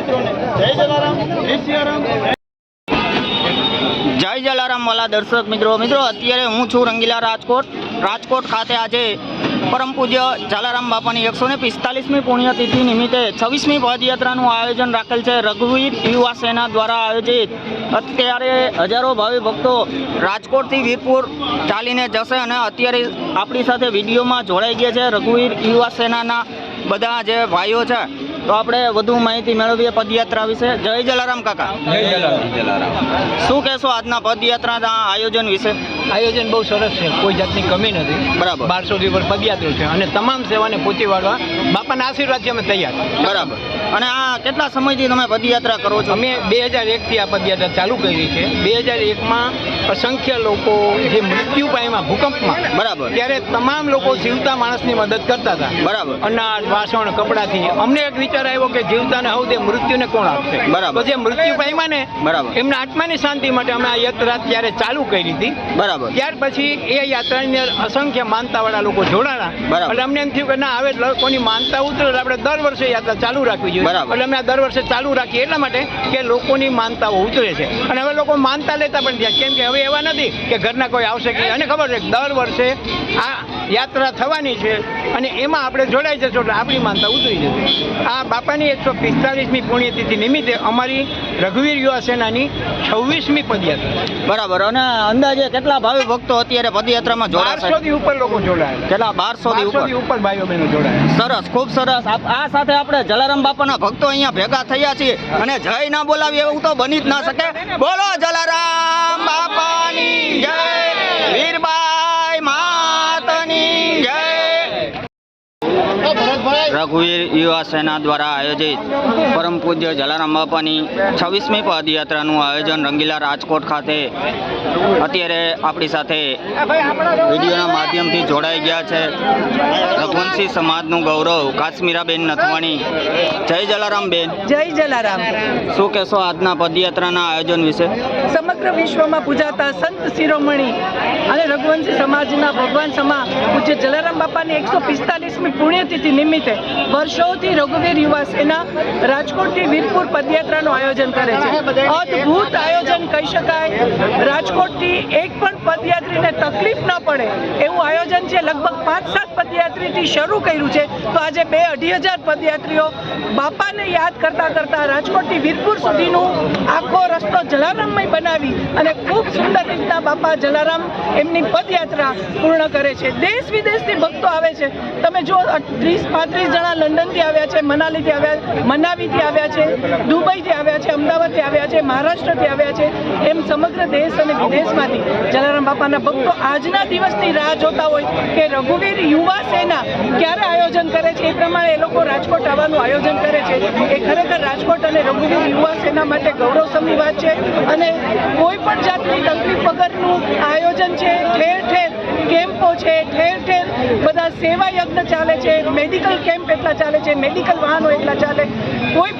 જય જલારામ જય જલારામ વાલા દર્શક મિત્રો. મિત્રો, અત્યારે હું છું રંગીલા રાજકોટ. રાજકોટ ખાતે આજે પરમ પૂજ્ય જલારામ બાપાની એકસો ને પિસ્તાલીસમી પુણ્યતિથિ નિમિત્તે છવ્વીસમી પદયાત્રાનું આયોજન રાખેલ છે. રઘુવીર યુવા સેના દ્વારા આયોજિત. અત્યારે હજારો ભાવિ ભક્તો રાજકોટથી વીરપુર ચાલીને જશે અને અત્યારે આપણી સાથે વિડીયોમાં જોડાઈ ગયા છે રઘુવીર યુવા સેનાના બધા જે ભાઈઓ છે. તો આપણે વધુ માહિતી મેળવીએ પદયાત્રા વિશે. જય જલારામ કાકા. જય જલારામ. શું કહેશો આજના પદયાત્રાના આયોજન વિશે? આયોજન બહુ સરસ છે. કોઈ જાતની કમી નથી. બરાબર. બારસો દિવસ પદયાત્રા છે અને તમામ સેવાને પહોંચી વળવા બાપાના આશીર્વાદ છે અમે તૈયાર બરાબર. અને આ કેટલા સમયથી તમે પદયાત્રા કરો છો? અમે બે હજાર એકથી આ પદયાત્રા ચાલુ કરી છે. બે હજાર એકમાં અસંખ્ય લોકો જે મૃત્યુ પામ્યા ભૂકંપમાં બરાબર. ત્યારે તમામ લોકો જીવતા માણસની મદદ કરતા હતા. બરાબર. અનાજ વાસણ કપડાથી. અમને એક વિચાર આવ્યો કે જીવતાને હવ મૃત્યુને કોણ આપશે? બરાબર. જે મૃત્યુ પામ્યા ને બરાબર. એમના આત્માની શાંતિ માટે અમે આ યાત્રા ત્યારે ચાલુ કરી હતી. બરાબર. ત્યાર પછી એ યાત્રાની અંદર અસંખ્ય માનતાવાળા લોકો જોડાણા બરાબર. એટલે અમને એમ થયું કે ના હવે લોકોની માનતા ઉતરે આપણે દર વર્ષે યાત્રા ચાલુ રાખવી જોઈએ. બરાબર. એટલે અમે આ દર વર્ષે ચાલુ રાખીએ એટલા માટે કે લોકોની માનતાઓ ઉતરે છે. અને હવે લોકો માનતા લેતા પણ થયા. કેમ કે હવે એવા નથી કે ઘરના કોઈ આવશે કે અને ખબર છે દર વર્ષે આ યાત્રા થવાની છે. અને એમાં આપણે જોડાઈ જશું એટલે આપણી માનતા ઉતરી જશે. આ બાપાની એકસો પિસ્તાલીસમી પુણ્યતિથિ નિમિત્તે અમારી રઘુવીર યુવા સેનાની છવ્વીસમી પદયાત્રા. બરાબર. અને અંદાજે કેટલા ભાવિ ભક્તો અત્યારે પદયાત્રામાં બારસો થી ઉપર લોકો જોડાયા કેટલા? બારસો થી ઉપર? ભાઈઓ બહેનો જોડાયા સરસ ખૂબ સરસ. આ સાથે આપણે જલારામ બાપાના ભક્તો અહીંયા ભેગા થયા છીએ. અને જય ના બોલાવી એવું તો બની જ ના શકે. બોલો જલારામ બાપાની જય. વીરબાઈ માતની para રઘુવીર યુવા સેના દ્વારા આયોજિત પરમ પૂજ્ય જલારામ બાપાની છવ્વીસમી પદયાત્રાનું આયોજન રંગીલા રાજકોટ ખાતે અત્યારે આપણી સાથે વિડીયોના માધ્યમથી જોડાઈ ગયા છે. રઘુવંશી સમાજનું ગૌરવ કાશ્મીરાબેન નથવાણી. જય જલારામ બેન. જય જલારામ. શું કહેશો આજના પદયાત્રાના આયોજન વિશે? સમગ્ર વિશ્વમાં પૂજાતા સંત શિરોમણી અને રઘુવંશી સમાજના ભગવાન સમા પૂજ્ય જલારામ બાપાની એકસો પિસ્તાલીસમી પુણ્યતિથિ નિમિત્તે વર્ષોથી રઘુવીર યુવા સેના રાજકોટથી વીરપુર પદયાત્રાનું આયોજન કરે છે. અદ્ભુત આયોજન કહી શકાય. રાજકોટથી એક પણ પદયાત્રીને તકલીફ ન પડે એવું આયોજન છે. લગભગ પાંચ સાત પદયાત્રીથી શરૂ કર્યું છે. તો આજે બે અઢી હજાર પદયાત્રીઓ બાપાને યાદ કરતા કરતા રાજકોટથી વીરપુર સુધીનું આખો રસ્તો જલારામમય બનાવી અને ખૂબ સુંદર રીતના બાપા જલારામ એમની પદયાત્રા પૂર્ણ કરે છે. દેશ વિદેશથી ભક્તો આવે છે. તમે જો ત્રીસ પાંત્રીસ જણા લંડનથી આવ્યા છે, મનાલીથી આવ્યા, મનાવીથી આવ્યા છે, દુબઈથી આવ્યા છે, અમદાવાદથી આવ્યા છે, મહારાષ્ટ્રથી આવ્યા છે. સમગ્ર દેશ અને વિદેશમાંથી જલારામ બાપાના ભક્તો આજના દિવસની રાહ જોતા હોય કે રઘુવીર યુવા સેના ક્યારે આયોજન કરે છે? એ પ્રમાણે એ લોકો રાજકોટ આવવાનું આયોજન કરે છે. એ ખરેખર રાજકોટ અને રઘુવીર યુવા સેના માટે ગૌરવસમની વાત છે અને કોઈ પણ જાતની તકલીફ વગરનું આયોજન છે. ઠેર ઠેર કેમ્પો છે, ઠેર ઠેર બધા સેવા યજ્ઞ ચાલે છે. મેડિકલ કેમ્પ એટલા ચાલે છે, મેડિકલ વાહનો એટલા ચાલે. કોઈ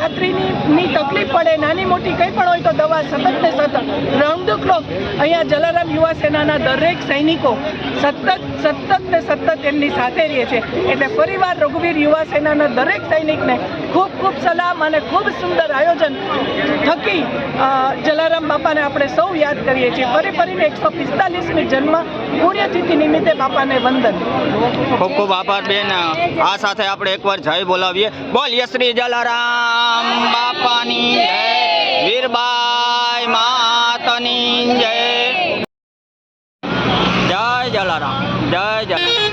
યાત્રીની તકલીફ પડે, નાની મોટી કંઈ પણ હોય તો દવા સતત ને સતત. રાઉન્ડ ધ ક્લોક, અહીંયા જલારામ યુવા સેનાના દરેક સૈનિકો સતત સતત ને સતત એમની સાથે રહે છે. એટલે ફરીવાર રઘુવીર યુવા સેનાના દરેક સૈનિકને ખૂબ ખૂબ સલામ અને ખૂબ સુંદર આયોજન થકી જલારામ બાપાને આપણે સૌ યાદ કરીએ છીએ. ફરી ફરીને એકસો પિસ્તાલીસમી જન્મ પુણ્યતિથિ નિમિત્તે બાપાને વંદન. ખૂબ ખૂબ આભાર બેન. આ સાથે આપણે એકવાર જય બોલાવીએ. બોલ શ્રી જલારામ. બાપાની જય વીરબાઈ માતની જય. જય જલારામ જય જલારામ.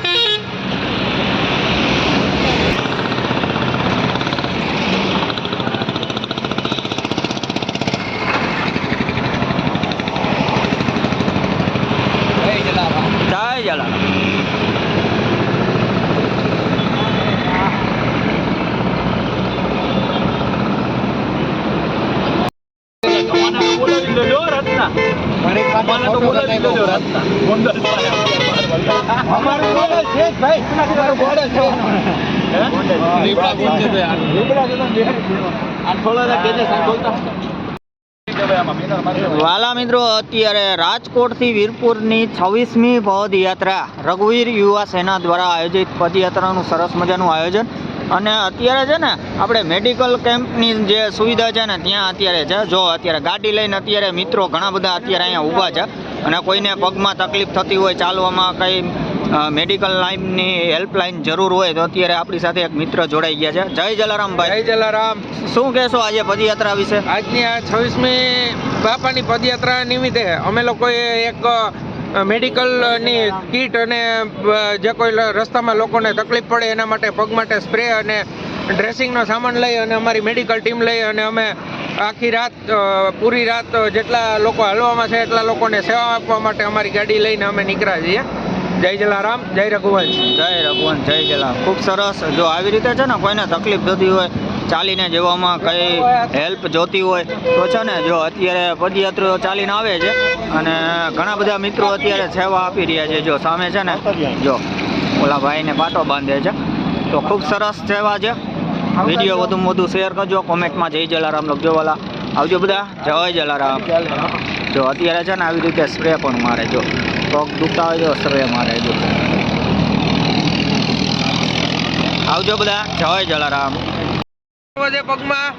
જય જલારામ. વાલા મિત્રો અત્યારે રાજકોટથી વીરપુરની છવ્વીસમી પદયાત્રા રઘુવીર યુવા સેના દ્વારા આયોજિત પદયાત્રાનું સરસ મજાનું આયોજન. અને અત્યારે છે ને આપણે મેડિકલ કેમ્પની જે સુવિધા છે ને ત્યાં અત્યારે છે. જો અત્યારે ગાડી લઈને અત્યારે મિત્રો ઘણા બધા અત્યારે અહીંયા ઊભા છે. અને કોઈને પગમાં તકલીફ થતી હોય ચાલવામાં કંઈ મેડિકલ લાઇનની હેલ્પલાઇન જરૂર હોય તો અત્યારે આપણી સાથે એક મિત્ર જોડાઈ ગયા છે. જય જલારામભાઈ જય જલારામ. શું કહેશો આજે પદયાત્રા વિશે? આજની આ છવ્વીસમી બાપાની પદયાત્રા નિમિત્તે અમે લોકોએ એક મેડિકલની કીટ અને જે કોઈ રસ્તામાં લોકોને તકલીફ પડે એના માટે પગ માટે સ્પ્રે અને ડ્રેસિંગનો સામાન લઈ અને અમારી મેડિકલ ટીમ લઈ અને અમે આખી રાત પૂરી રાત જેટલા લોકો હલવામાં છે એટલા લોકોને સેવા આપવા માટે અમારી ગાડી લઈને અમે નીકળ્યા છીએ. જય જલારામ, જય રઘુવંશ. જય રઘુવંશ, જય જલા ખૂબ સરસ. જો આવી રીતે છે ને કોઈને તકલીફ થતી હોય ચાલીને જવામાં કંઈ હેલ્પ જોતી હોય તો છે ને જો અત્યારે પદયાત્રીઓ ચાલીને આવે છે અને ઘણા બધા મિત્રો અત્યારે સેવા આપી રહ્યા છે. જો સામે છે ને જો ઓલા ભાઈને પાટો બાંધે છે. તો ખૂબ સરસ સેવા છે. વીડિયો વધુમાં વધુ શેર કરજો. કોમેન્ટમાં જય જલારામ લખજો વાલા. આવજો બધા. જય જલારામ. જો અત્યારે છે ને આવી રીતે સ્પ્રે પણ મારે જો. પગ દુખતા હોય તો સ્પ્રે મારે જો. આવજો બધા. જય જલારામ. વધે પગમાં.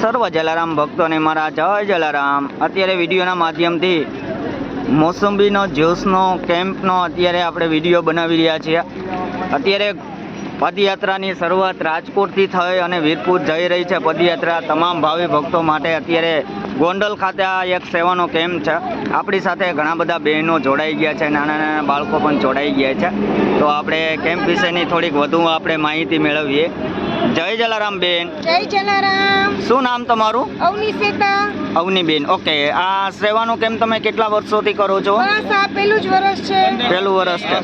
સર્વ જલારામ ભક્તોને મારા જય જલારામ. અત્યારે વિડીયોના માધ્યમથી મોસંબીનો જ્યુસનો કેમ્પનો અત્યારે આપણે વીડિયો બનાવી રહ્યા છીએ. અત્યારે પદયાત્રાની શરૂઆત રાજકોટથી થઈ અને વીરપુર જઈ રહી છે પદયાત્રા. તમામ ભાવિ ભક્તો માટે અત્યારે ગોંડલ ખાતે આ એક સેવાનો કેમ્પ છે. આપણી સાથે ઘણા બધા બહેનો જોડાઈ ગયા છે, નાના નાના બાળકો પણ જોડાઈ ગયા છે. તો આપણે કેમ્પ વિશેની થોડીક વધુ આપણે માહિતી મેળવીએ. જય જલારામ બેન. જય જલારામ. શું નામ તમારું? અવની શેતા અવની બેન. ઓકે આ સેવાનું કેમ તમે કેટલા વર્ષોથી કરો છો? બસ આ પેલું જ વર્ષ છે. પહેલું વર્ષ છે.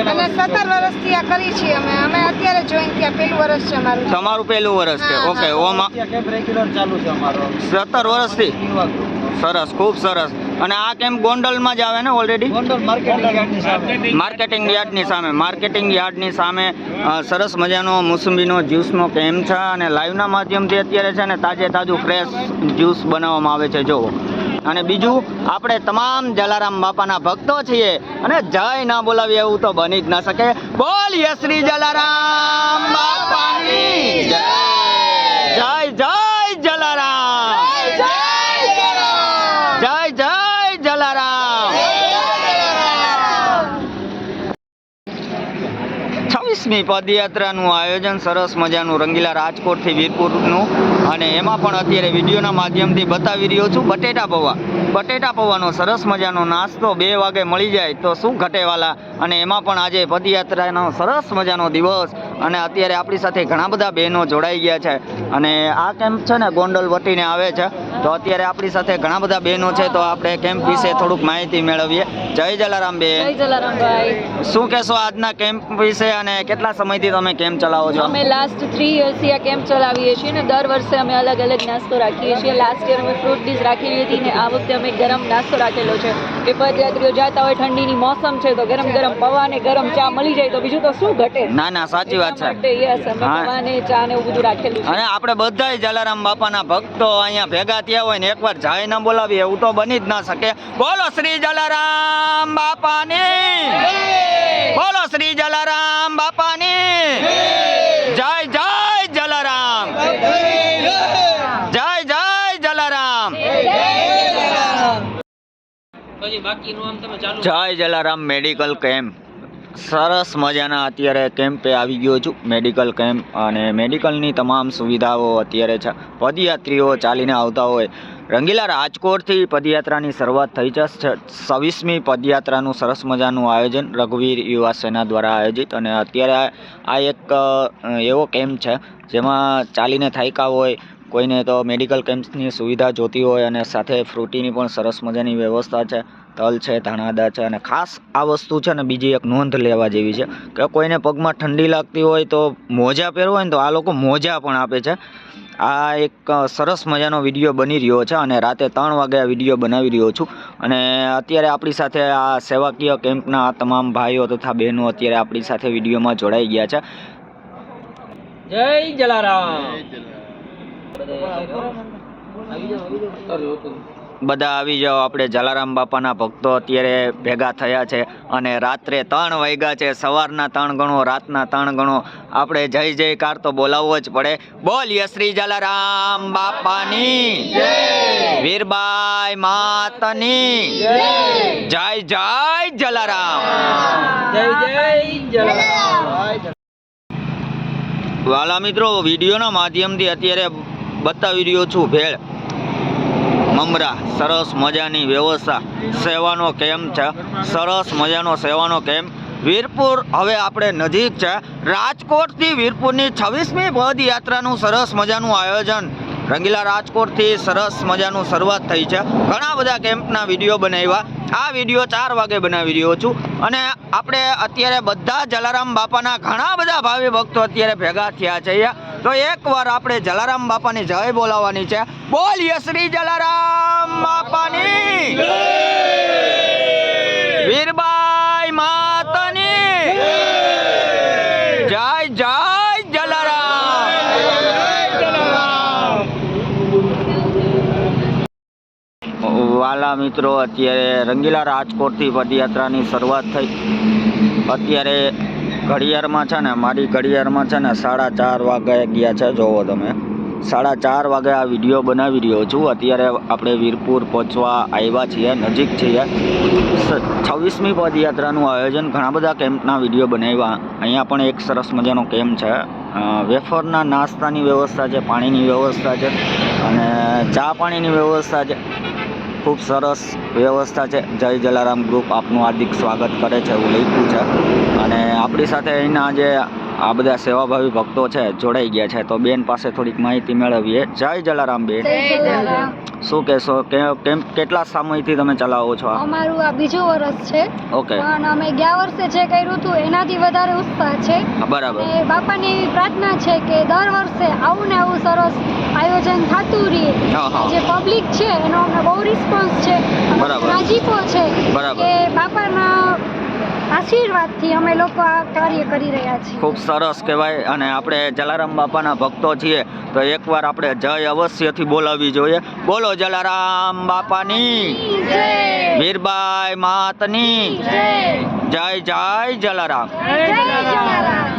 અને સત્તર વર્ષથી આ કરી છીએ અમે. અમે અત્યારે જોઈન થયા. પેલું વર્ષ છે અમારું. તમારું પહેલું વર્ષ છે. ઓકે છે ઓમાં સત્તર વર્ષથી? સરસ ખૂબ સરસ. અને આ કેમ્પ ગોંડલમાં જ આવે ને ઓલરેડી માર્કેટિંગ યાર્ડની સામે. માર્કેટિંગ યાર્ડની સામે. સરસ મજાનો મોસંબીનો જ્યુસનો કેમ્પ છે? અને લાઈવના માધ્યમથી અત્યારે છે ને તાજે તાજું ફ્રેશ જ્યુસ બનાવવામાં આવે છે. જુઓ. અને બીજું આપણે તમામ જલારામ બાપાના ભક્તો છીએ. અને જય ના બોલાવીએ એવું તો બની જ ના શકે. બોલીએ શ્રી જલારામ બાપાની જય જય જય જલારામ જય જય જલારામ છવ્વીસમી પદયાત્રાનું આયોજન સરસ મજાનું રંગીલા રાજકોટથી વીરપુરનું. અને એમાં પણ અત્યારે વિડીયોના માધ્યમથી બતાવી રહ્યો છું, બટેટા પૌવા. બટેટા પૌવાનો સરસ મજાનો નાસ્તો બે વાગે મળી જાય તો શું ઘટેવાલા? અને એમાં પણ આજે પદયાત્રાનો સરસ મજાનો દિવસ. અને અત્યારે આપણી સાથે ઘણા બધા બહેનો જોડાઈ ગયા છે. અને આ કેમ્પ છે ને ગોંડલ વટીને આવે છે. તો અત્યારે આપણી સાથે ઘણા બધા બહેનો છે. તો આપણે કેમ્પ વિશે થોડુંક માહિતી મેળવીએ. જય જલારામ બેન. શું કહેશો આજના કેમ્પ વિશે અને કેટલા સમયથી તમે કેમ્પ ચલાવો છો? અમે લાસ્ટ થ્રી યર્સથી આ કેમ્પ ચલાવીએ છીએ ને દર વર્ષે અમે અલગ અલગ નાસ્તો રાખીએ છીએ. લાસ્ટ યર અમે ફ્રૂટ ડીશ રાખેલી હતી ને આ વખતે અમે ગરમ નાસ્તો રાખેલો છે. કે પદયાત્રીઓ જતા હોય ઠંડીની મોસમ છે તો ગરમ ગરમ પૌવા ને ગરમ ચા મળી જાય તો બીજું તો શું ઘટે? ના ના સાચી વાત માટે યસ અમે હા. ચા ને એવું બધું રાખેલું છે. અને આપણે બધાય જલારામ બાપાના ભક્તો અહીંયા ભેગા થયા હોય ને એકવાર જાય ન બોલાવીએ એવું તો બની જ ના શકે. બોલો શ્રી જલારામ બાપાની. બોલો શ્રી જલારામ બાપાની. જય જય જલારામ. જય જય જલારામ. જય જલારામ મેડિકલ કેમ્પ. સરસ મજાના અત્યારે કેમ્પે આવી ગયો છું મેડિકલ કેમ્પ અને મેડિકલની તમામ સુવિધાઓ અત્યારે છે. પદયાત્રીઓ ચાલીને આવતા હોય. રંગીલા રાજકોટથી પદયાત્રાની શરૂઆત થઈ છે. છવ્વીસમી પદયાત્રાનું સરસ મજાનું આયોજન રઘુવીર યુવા સેના દ્વારા આયોજિત અને અત્યારે આ- એક એવો કેમ્પ છે, જેમાં ચાલીને થાયકા હોય, કોઈને તો મેડિકલ કેમ્પ્સની સુવિધા જોતી હોય અને સાથે ફ્રૂટીની પણ સરસ મજાની વ્યવસ્થા છે. તલ છે ધાણાદા છે અને ખાસ આ વસ્તુ છે ને બીજી એક નોંધ લેવા જેવી છે કે કોઈને પગમાં ઠંડી લાગતી હોય તો મોજા પહેરવું હોય ને તો આ લોકો મોજા પણ આપે છે. આ એક સરસ મજાનો વીડિયો બની રહ્યો છે અને રાતે ત્રણ વાગે આ વીડિયો બનાવી રહ્યો છું. અને અત્યારે આપણી સાથે આ સેવાકીય કેમ્પના આ તમામ ભાઈઓ તથા બહેનો અત્યારે આપણી સાથે વિડીયોમાં જોડાઈ ગયા છે. જય જલારામ. બધા આવી જાઓ. આપણે જલારામ બાપાના ભક્તો અત્યારે ભેગા થયા છે અને રાત્રે ત્રણ વાગ્યા છે. સવારના ત્રણ ગણો રાતના ત્રણ ગણો. આપણે જય જયકાર તો બોલાવવો જ પડે. બોલીએ શ્રી જલારામ બાપાની. વીરબાઈ માતની. જય જય જલારામ. જય જય જલારામ. વાલા મિત્રો વિડીયોના માધ્યમથી અત્યારે બતાવી રહ્યો છું ભેળ. મમરા સરસ મજાની વ્યવસ્થા. સેવાનો કેમ્પ છે? સરસ મજાનો સેવાનો કેમ્પ વીરપુર હવે આપણે નજીક છે. રાજકોટથી વીરપુરની છવ્વીસમી પદયાત્રાનું સરસ મજાનું આયોજન. રંગીલા રાજકોટથી સરસ મજાનું શરૂઆત થઈ છે. ઘણા બધા કેમ્પના વીડિયો બનાવ્યા. આ વીડિયો ચાર વાગે બનાવી રહ્યો છું. અને આપણે અત્યારે બધા જલારામ બાપાના ઘણા બધા ભાવિ ભક્તો અત્યારે ભેગા થયા છે. તો એકવાર આપણે જલારામ બાપાની જય બોલાવવાની છે. બોલીએ શ્રી જલારામ બાપાની. વીરબાઈ માતાની. જય જય જલારામ. વાલા મિત્રો અત્યારે રંગીલા રાજકોટથી પદયાત્રાની શરૂઆત થઈ. અત્યારે ઘડિયાળમાં છે ને, મારી ઘડિયાળમાં છે ને સાડા ચાર વાગ્યા ગયા છે, જોવો તમે. સાડા ચાર વાગે આ વીડિયો બનાવી રહ્યો છું. અત્યારે આપણે વીરપુર પહોંચવા આવ્યા છીએ, નજીક છીએ. છવ્વીસમી પદયાત્રાનું આયોજન, ઘણા બધા કેમ્પના વીડિયો બનાવ્યા. અહીંયા પણ એક સરસ મજાનો કેમ્પ છે. વેફરના નાસ્તાની વ્યવસ્થા છે, પાણીની વ્યવસ્થા છે અને ચા પાણીની વ્યવસ્થા છે. ખૂબ સરસ વ્યવસ્થા છે. જય જલારામ ગ્રુપ આપનું હાર્દિક સ્વાગત કરે છે, એવું લખ્યું છે. અને આપણી સાથે અહીંના જે આ બધા સેવાભાવી ભક્તો છે જોડાઈ ગયા છે. તો બેન પાસે થોડીક માહિતી મેળવીએ. જય જલારામ બેન. શું કહેશો? કે કેમ કેટલા સમયથી તમે ચલાવો છો અમારું આ બીજું વર્ષ છે. ઓકે. પણ અમે ગયા વર્ષે જે કર્યું હતું એનાથી વધારે ઉત્સાહ છે. બરાબર. બાપાની એવી પ્રાર્થના છે કે દર વર્ષે આવું ને આવું સરસ આયોજન થતું રહે. જે પબ્લિક છે એનો અમને બહુ રિસ્પોન્સ છે. બરાબર. નાજીકો છે બરાબર. આશીર્વાદથી અમે લોકો આ કાર્ય કરી રહ્યા છીએ. ખૂબ સરસ કહેવાય અને આપણે જલારામ બાપાના ભક્તો છીએ તો એકવાર આપણે જય અવશ્યથી બોલાવવી જોઈએ. બોલો જલારામ બાપાની. જય. વીરબાઈ માતની. જય. જય જય જલારામ. જય જલારામ.